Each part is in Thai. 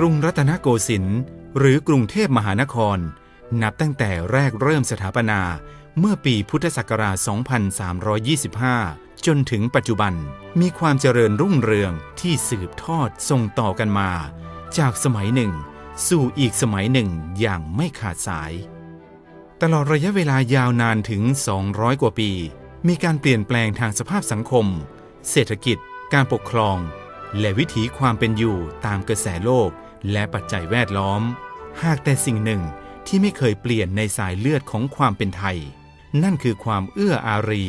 กรุงรัตนโกสินทร์หรือกรุงเทพมหานคร นับตั้งแต่แรกเริ่มสถาปนาเมื่อปีพุทธศักราช 2325 จนถึงปัจจุบันมีความเจริญรุ่งเรืองที่สืบทอดส่งต่อกันมา จากสมัยหนึ่ง สู่อีกสมัยหนึ่งอย่างไม่ขาดสาย ตลอดระยะเวลายาวนานถึง 200 กว่าปี มีการเปลี่ยนแปลงทางสภาพสังคม เศรษฐกิจ การปกครอง และวิถีความเป็นอยู่ตามกระแสโลก และปัจจัยแวดล้อม หากแต่สิ่งหนึ่งที่ไม่เคยเปลี่ยนในสายเลือดของความเป็นไทย นั่นคือความเอื้ออารี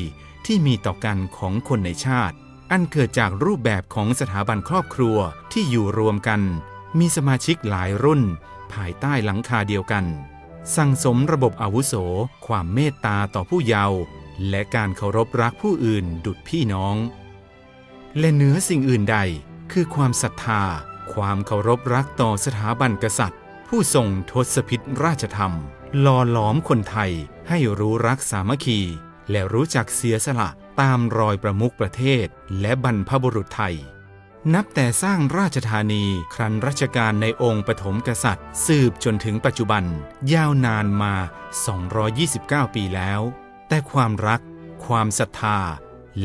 ที่มีต่อกันของคนในชาติ อันเกิดจากรูปแบบของสถาบันครอบครัวที่อยู่รวมกัน มีสมาชิกหลายรุ่น ภายใต้หลังคาเดียวกัน สั่งสมระบบอาวุโส ความเมตตาต่อผู้เยาว์และการเคารพรักผู้อื่นดุจพี่น้อง และเหนือสิ่งอื่นใดคือความศรัทธา ความเคารพรักต่อสถาบันกษัตริย์ ผู้ทรงทศพิษราชธรรม หล่อหลอมคนไทยให้รู้รักสามัคคี และรู้จักเสียสละตามรอยประมุขประเทศ และบรรพบุรุษไทย นับแต่สร้างราชธานีครันรัชกาลในองค์ปฐมกษัตริย์ สืบจนถึงปัจจุบัน ยาวนานมา 229 ปีแล้ว แต่ความรัก ความศรัทธา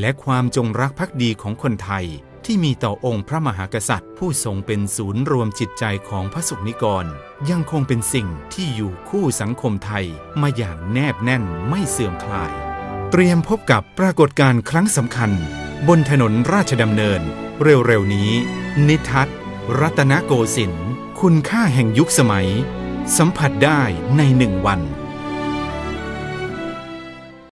และความจงรักภักดีของคนไทย ที่มีต่อองค์พระมหากษัตริย์ ผู้ทรงเป็นศูนย์รวมจิตใจของพระสุนิกร ยังคงเป็นสิ่งที่อยู่คู่สังคมไทยมาอย่างแนบแน่นไม่เสื่อมคลาย เตรียมพบกับปรากฏการณ์ครั้งสำคัญ บนถนนราชดำเนิน เร็วๆนี้ นิทัศรัตนโกสินทร์คุณค่าแห่งยุคสมัย สัมผัสได้ในหนึ่งวัน